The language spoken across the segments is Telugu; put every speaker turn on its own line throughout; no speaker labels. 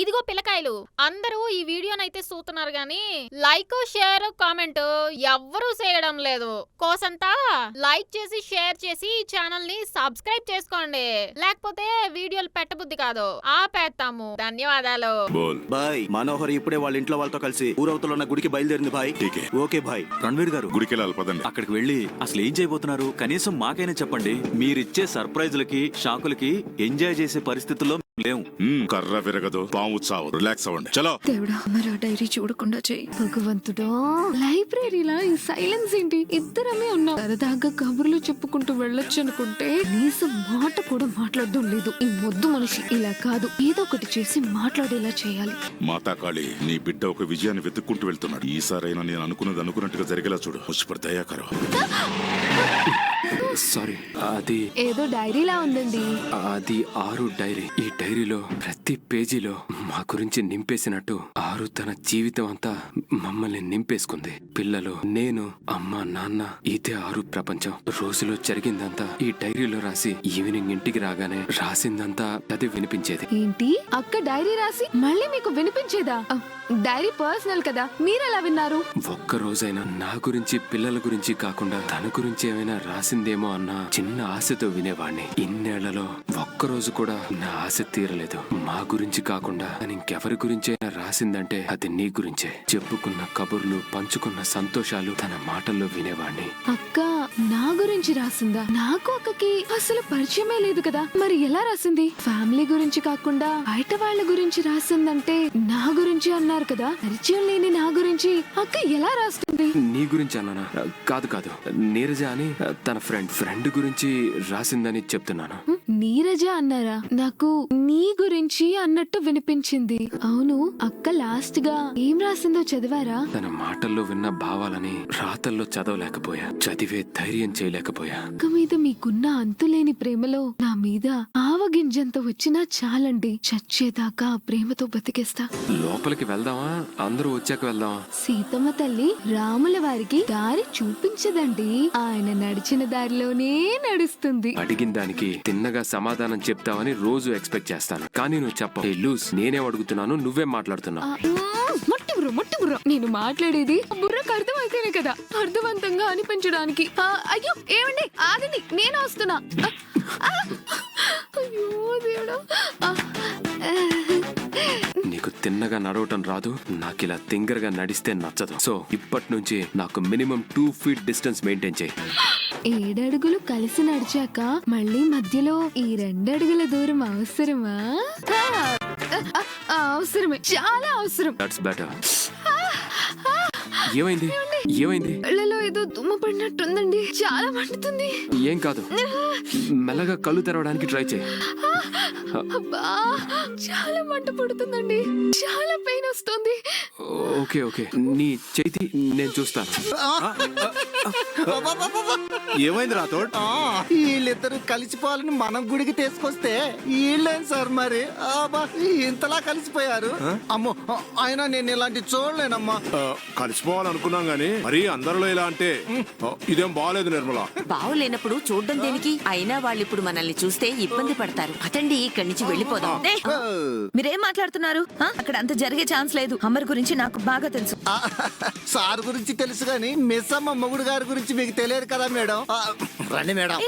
ఇదిగో పిల్లకాయలు అందరూ ఈ వీడియోనైతే చూస్తున్నారు గాని లైక్ షేర్ కామెంట్ ఎవ్వరూ చేయడం లేదు. కోసంతా లైక్ చేసి షేర్ చేసి ఈ ఛానల్ని సబ్స్క్రైబ్ చేసుకోండి. లేకపోతే వీడియోలు పెట్టబుద్ధి కాదు. ఆపేస్తాము ధన్యవాదాలు.
బాయ్. మనోహర్ ఇప్పుడే వాళ్ళ ఇంట్లో వాళ్ళతో కలిసి ఊరవతలో ఉన్న గుడికి బయలుదేరింది బాయ్. Okay bye.
రణ్వీర్ గారు.
గుడికి వెళ్ళాలి పదండి.
అక్కడికి వెళ్ళి అసలు ఏం చేయబోతున్నారు? కనీసం మాకైనా చెప్పండి. మీరిచ్చే సర్ప్రైజులకి షాకులకి ఎంజాయ్ చేసే పరిస్థితుల్లో లేవు.
కర్ర విరగదు. పాము చావు. రిలాక్స్ అవ్వండి. చలో.
దేవుడా మరి ఆ డైరీ చూడకుండా చెయ్యి భగవంతుడా లైబ్రరీలా ఈ సైలెన్స్ ఏంటి? ఇద్దరమే ఉన్నాం. సరదాగా కబుర్లు చెప్పుకుంటూ వెళ్ళొచ్చు అనుకుంటే కనీసం మాట కూడా మాట్లాడడం లేదు. ఈ మొద్దు మనిషి ఇలా కాదు. ఏదో ఒకటి చేసి మాట్లాడేలా చేయాలి.
మాతా కాళి నీ బిడ్డ ఒక విజయాన్ని వెతుక్కుంటూ వెళ్తున్నాడు. ఈసారైనా నేను అనుకున్నది అనుకున్నట్టుగా జరిగేలా చూడు. ముచ్చిపడి దయాకరం
సారీ అది
ఏదో డైరీలా ఉందండి.
అది ఆరు డైరీ. ఈ డైరీలో ప్రతి పేజీలో మా గురించి నింపేసినట్టు ఆరు తన జీవితం అంతా మమ్మల్ని నింపేసుకుంది. పిల్లలు నేను అమ్మ నాన్న ఇదే ఆరు ప్రపంచం. రోజులో జరిగిందంతా ఈ డైరీలో రాసి ఈవినింగ్ ఇంటికి రాగానే రాసిందంతా చదివి వినిపించేది.
ఏంటి? అక్క డైరీ రాసి మళ్ళీ మీకు వినిపించేదా? డైరీ పర్సనల్ కదా. మీరెలా విన్నారు?
ఒక్క రోజైనా నా గురించి పిల్లల గురించి కాకుండా తన గురించి ఏమైనా రాసిందేమో అన్న చిన్న ఆశతో వినేవాణ్ణి. ఇన్నేళ్ళలో ఒక్కరోజు కూడా నా ఆశ తీరలేదు. మా గురించి కాకుండా తను ఇంకెవరి గురించైనా రాసిందంటే అది నీ గురించే. చెప్పుకున్న కబుర్లు పంచుకున్న సంతోషాలు తన మాటల్లో వినేవాణ్ణి.
అక్క నా గురించి రాసిందా? నాకు అక్కకి అసలు పరిచయమే లేదు కదా. మరి ఎలా రాసింది? ఫ్యామిలీ గురించి కాకుండా బయట వాళ్ళ గురించి రాసిందంటే నా గురించి అన్నారు కదా. పరిచయం లేని నా గురించి అక్క ఎలా రాస్తుంది?
నీ గురించి అన్నానా? కాదు కాదు. నీరజ అని తన ఫ్రెండ్ ఫ్రెండ్ గురించి రాసిందని చెప్తున్నాను.
నీరజ అన్నారా? నాకు నీ గురించి అన్నట్టు వినిపించింది. అవును అక్క లాస్ట్గా ఏం రాసిందో చదివారా?
తన మాటల్లో విన్న భావాలని రాతల్లో చదవలేకపోయా. చదివే ధైర్యం చేయలేకపోయా.
అక్క మీద మీకున్న అంతులేని ప్రేమలో నా మీద ఆవగింజంత వచ్చినా చాలండి. చచ్చేదాకా ప్రేమతో బతికేస్తా.
లోపలికి వెళ్దామా? అందరూ వచ్చాక వెళ్దామా?
సీతమ్మ తల్లి రాముల వారికి దారి చూపించదండి. ఆయన నడిచిన దారిలోనే నడుస్తుంది.
అడిగిన దానికి తిన్నగా సమాధానం చెప్తావని రోజు ఎక్స్పెక్ట్ చేస్తాను. కానీ నువ్వు చెప్ప లూస్ నేనేం అడుగుతున్నాను నువ్వే మాట్లాడుతున్నావు.
ఆ, మ్మ్, మొట్టి బుర్ర మొట్టి బుర్ర నేను మాట్లాడేది బుర్రకు అర్థమైతేనే కదా అర్థవంతంగా అనిపించడానికి. ఆ, అయ్యో ఏమండి? ఆగండి నేను వస్తున్నా. ఆ, ఆ, అయ్యో దేవుడా. ఆ, ఆ.
నీకు తిన్నగా నడవటం రాదు నాకు ఇలా తింగరగా నడిస్తే నచ్చదు. సో ఇప్పటి నుంచి నాకు minimum two feet distance maintain చేయి.
ఏడడుగులు కలిసి నడిచాక మళ్ళీ మధ్యలో ఈ రెండడుగుల దూరం అవసరమా? అవసరమే. చాలా అవసరం.
దట్స్ బెటర్ ఏమైంది? ఏమైంది?
కళ్ళలో ఏదో దుమ్మ పడినట్టుందండి. చాలా మండుతుంది.
ఏం కాదు. మెల్లగా కళ్ళు తెరవడానికి ట్రై చేయి.
అబ్బా చాలా మంట పుడుతుందండి. చాలా పెయిన్ వస్తుంది.
Okay okay. నీ చేతి నేను చూస్తాను.
ఏమైంది రాతోడ్
వీళ్ళిద్దరు కలిసిపోవాలని మనం గుడికి తీసుకొస్తే వీళ్ళేం సార్ మరి? ఇంతలా కలిసిపోయారు. అమ్మో అయినా నేను ఇలాంటి చూడలేనమ్మా
కలిసిపోవాలనుకున్నాం గానీ మరీ అందరిలో ఇలా అంటే ఇదేం బాగాలేదు నిర్మల.
బావులేనప్పుడు చూడ్డం దేనికి? అయినా వాళ్ళు ఇప్పుడు మనల్ని చూస్తే ఇబ్బంది పడతారు. అతండి ఇక్కడి నుంచి వెళ్ళిపోదాం. మీరేం మాట్లాడుతున్నారు? అక్కడ అంత జరిగే ఛాన్స్ లేదు. అమ్మర్ గురించి నాకు బాగా తెలుసు.
సార్ గురించి తెలుసు కానీ మిస్ అమ్మ మొగుడు గారి గురించి మీకు తెలియదు కదా మేడం. రండి మేడం.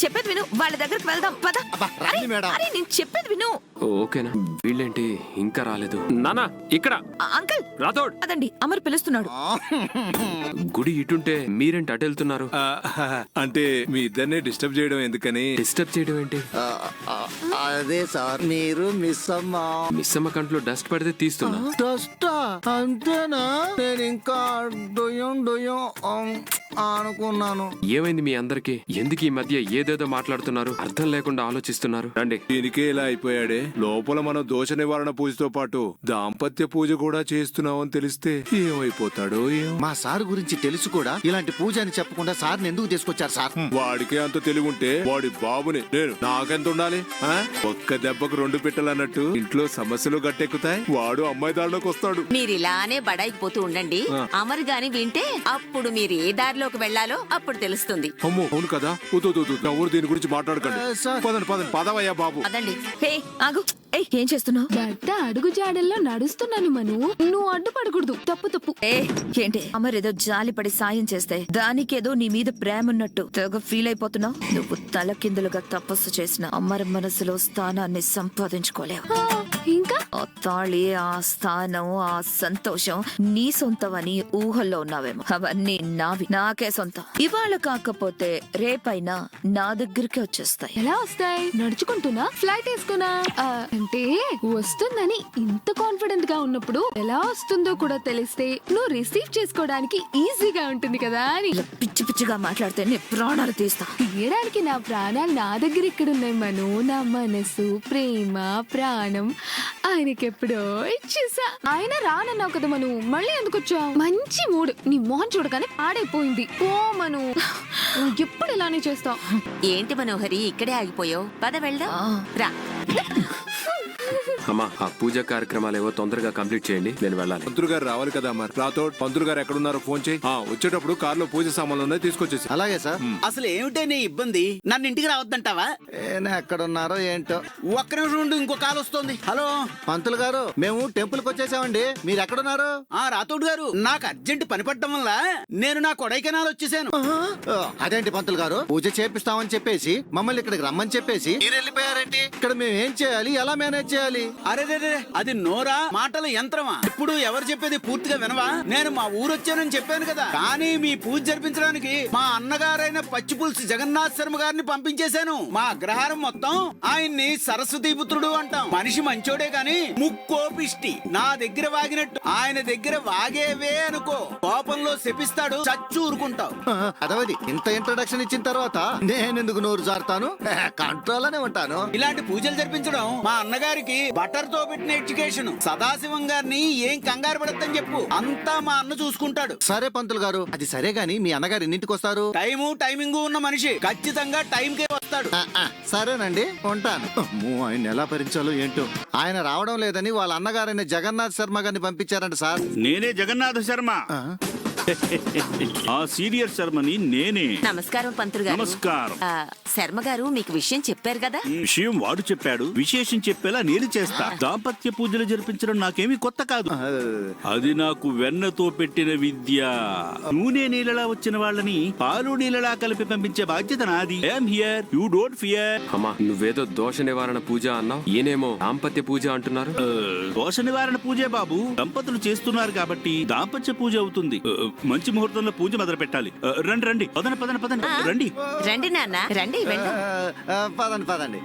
నేను చెప్పేది విను. వాళ్ళ దగ్గరకు వెళ్దాం. పద.
అబ్బా, రండి మేడం.
అరే నేను చెప్పేది విను.
ఓకేనా? వీళ్ళేంటి? ఇంకా రాలేదు. నానా ఇక్కడ.
ఆ, అంకుల్.
రాథోడ్.
అదండి అమర్ పిలుస్తున్నాడు.
గుడి ఇటుంటే మీరేంటి అటు వెళ్తున్నారు?
ఆ, అంటే మీ ఇద్దరిని డిస్టర్బ్ చేయడం ఎందుకని?
డిస్టర్బ్ చేయడం ఏంటి?
ఆ, ఆ, అదే సార్ మీరు మిస్ అమ్మ.
మిస్సమ్మ కంట్లో డస్ట్ పడితే తీస్తున్నా.
డస్టా? అంతేనా? నేను ఇంకా డొయ్యం డొయ్యం అనుకున్నాను.
ఏమైంది మీ అందరికి? ఎందుకు ఈ మధ్య ఏదేదో మాట్లాడుతున్నారు. అర్థం లేకుండా ఆలోచిస్తున్నారు. రండి.
దీనికే ఇలా అయిపోయాడే. లోపల మనం దోష నివారణ పూజతో పాటు దాంపత్య పూజ కూడా చేస్తున్నామని తెలిస్తే ఏమైపోతాడో ఏం
మా సార్ గురించి తెలుసు కూడా. ఇలాంటి పూజ అని చెప్పకుండా సార్ని ఎందుకు తీసుకొచ్చారు సార్?
వాడికే అంత తెలివి ఉంటే వాడి బాబుని నేను నాకెంత ఉండాలి? ఆ? ఒక్క దెబ్బకు రెండు పెట్టాలన్నట్టు ఇంట్లో సమస్యలు గట్టెక్కుతాయి. వాడు అమ్మాయి దారిలోకి వస్తాడు.
మీరు ఇలానే బడాయికి పోతూ ఉండండి. అమర్ గాని వింటే అప్పుడు మీరు ఏ దారిలోకి వెళ్ళాలో అప్పుడు తెలుస్తుంది.
అమ్మో అవును కదా. వద్దు, వద్దు, వద్దు. ఎవరు దీని గురించి మాట్లాడకండి.
సార్.
పదండి పదండి. పదవయ్యా బాబు.
అదండి హే ఆగు. ఏయ్ ఏం చేస్తున్నావు?
భర్త అడుగు జాడల్లో నడుస్తున్నాను మను. నువ్వు అడ్డుపడకూడదు. తప్పు తప్పు.
ఏ ఏంటి? అమరేదో జాలిపడి సాయం చేస్తే దానికేదో నీ మీద ప్రేమ ఉన్నట్టు తెగ ఫీల్ అయిపోతున్నావు? నువ్వు తలకిందులుగా తపస్సు చేసిన అమర మనసులో స్థానాన్ని సంపాదించుకోలేవు.
ఇంకా?
ఆ తాళి ఆ స్థానం ఆ సంతోషం నీ సొంతమని ఊహల్లో ఉన్నావేమో. అవన్నీ నావి నాకే సొంతం. ఇవాళ కాకపోతే రేపైనా నా దగ్గరికి వచ్చేస్తాయి.
ఎలా వస్తాయి? నడుచుకుంటున్నా? ఫ్లైట్ వేసుకున్నా? ఆ, అంటే వస్తుందని ఇంత కాన్ఫిడెంట్గా ఉన్నప్పుడు ఎలా వస్తుందో కూడా తెలిస్తే నువ్వు రిసీవ్ చేసుకోవడానికి ఈజీగా ఉంటుంది కదా అని.
ఇలా పిచ్చి పిచ్చిగా మాట్లాడితే నీ ప్రాణాలు తీస్తా.
తీయడానికి నా ప్రాణాలు నా దగ్గర ఇక్కడున్నాయి. మను నా మనసు ప్రేమ ప్రాణం. ఆయనకి ఎప్పుడో ఇచ్చేసా. ఆయన రానన్నావు కదా మను మళ్ళీ ఎందుకు వచ్చావు? మంచి మూడు. నీ మొహం చూడగానే పాడైపోయింది. ఓ మను. నువ్వు ఎప్పుడు ఇలానే చేస్తావు?
ఏంటి మనోహరి ఇక్కడే ఆగిపోయావు. పద వెళ్దాం. రా.
అమ్మా ఆ పూజ కార్యక్రమాలు ఏవో తొందరగా కంప్లీట్ చేయండి నేను వెళ్ళాలి.
పంతులు గారు రావాలి కదా మరి రాతో పంతులు గారు ఎక్కడున్నారో ఫోన్ చేయి. ఆ, వచ్చేటప్పుడు కారులో పూజ సామాన్లు ఉన్నాయి తీసుకొచ్చేసి.
అలాగే సార్.
అసలు ఏమిటే నీ ఇబ్బంది? నన్ను ఇంటికి రావద్దంటావా?
ఏనా ఎక్కడున్నారో ఏంటో.
ఒక్క నిమిషం ఉండు ఇంకో కాల్ వస్తుంది. హలో.
పంతులు గారు మేము టెంపుల్కి వచ్చేసామండి. మీరు ఎక్కడున్నారు?
ఆ రాతోడు గారు నాకు అర్జెంట్ పని పడటం వల్ల నేను నా కొడైకెనాల్ వచ్చేసాను.
అదేంటి పంతులు గారు? పూజ చేపిస్తామని చెప్పేసి మమ్మల్ని ఇక్కడికి రమ్మని చెప్పేసి మీరు వెళ్ళిపోయారేంటి? ఇక్కడ మేము ఏం చేయాలి? ఎలా మేనేజ్ చేయాలి?
అరే అది నోరా? మాటల యంత్రమా? ఇప్పుడు ఎవరు చెప్పేది పూర్తిగా వినవా? నేను మా ఊరు వచ్చానని చెప్పాను కదా. కానీ మీ పూజ జరిపించడానికి మా అన్నగారైన పచ్చి పులుసు జగన్నాథ్ శర్మ గారిని పంపించేశాను. మా అగ్రహారం మొత్తం ఆయన్ని సరస్వతీ పుత్రుడు అంటాం. మనిషి మంచోడే గాని ముక్కోపిష్టి. నా దగ్గర వాగినట్టు. ఆయన దగ్గర వాగేవే అనుకో. కోపంలో శపిస్తాడు చచ్చు ఊరుకుంటావు
అదవది. ఇంత ఇంట్రొడక్షన్ ఇచ్చిన తర్వాత నేను ఎందుకు నోరు జారుతాను? కంట్రోల్ అనే ఉంటాను.
ఇలాంటి పూజలు జరిపించడం మా అన్నగారికి బటర్తో పెట్టిన ఎడ్యుకేషన్. సదాశివం గారిని ఏం కంగారు పడద్దని చెప్పు. అంతా మా అన్న చూసుకుంటాడు.
సరే పంతులు గారు అది సరే గాని మీ అన్నగారు ఎన్నింటికి వస్తారు?
టైము టైమింగ్ ఉన్న మనిషి. ఖచ్చితంగా టైం కే వస్తాడు
సరేనండి ఉంటాను. అమ్మో, ఆయన ఎలా భరించాలో ఏంటో. ఆయన రావడం లేదని వాళ్ళ అన్నగారైన జగన్నాథ్ శర్మ గారిని పంపించారంట సార్.
నేనే జగన్నాథ శర్మ.
ఆ,
సీనియర్ శర్మని నేనే.
నమస్కారం పంతులు గారు.
నమస్కారం.
ఆ, శర్మ గారు మీకు విషయం చెప్పారు కదా?
విషయం వాడు చెప్పాడు విశేషం చెప్పేలా నేను చేస్తా. దాంపత్య పూజలు జరిపించడం నాకేమీ కొత్త కాదు. అది నాకు వెన్నతో పెట్టిన విద్య. నూనె నీళ్ళలా వచ్చిన వాళ్ళని పాలు నీళ్ళలా కలిపి పంపించే బాధ్యత నాది. I'm here you don't fear
అమ్మా నువ్వేదో దోష నివారణ పూజ అన్నావు? ఈయనేమో దాంపత్య పూజ అంటున్నారు?
దోష నివారణ పూజే బాబు. దంపతులు చేస్తున్నారు కాబట్టి దాంపత్య పూజ అవుతుంది. ఆ, మంచి ముహూర్తంలో పూజ మొదలు పెట్టాలి. రండి రండి. పదండి పదండి పదండి. రండి.
రండి నాన్న రండి వెళ్దాం
ఆ, ఆ, పదండి పదండి.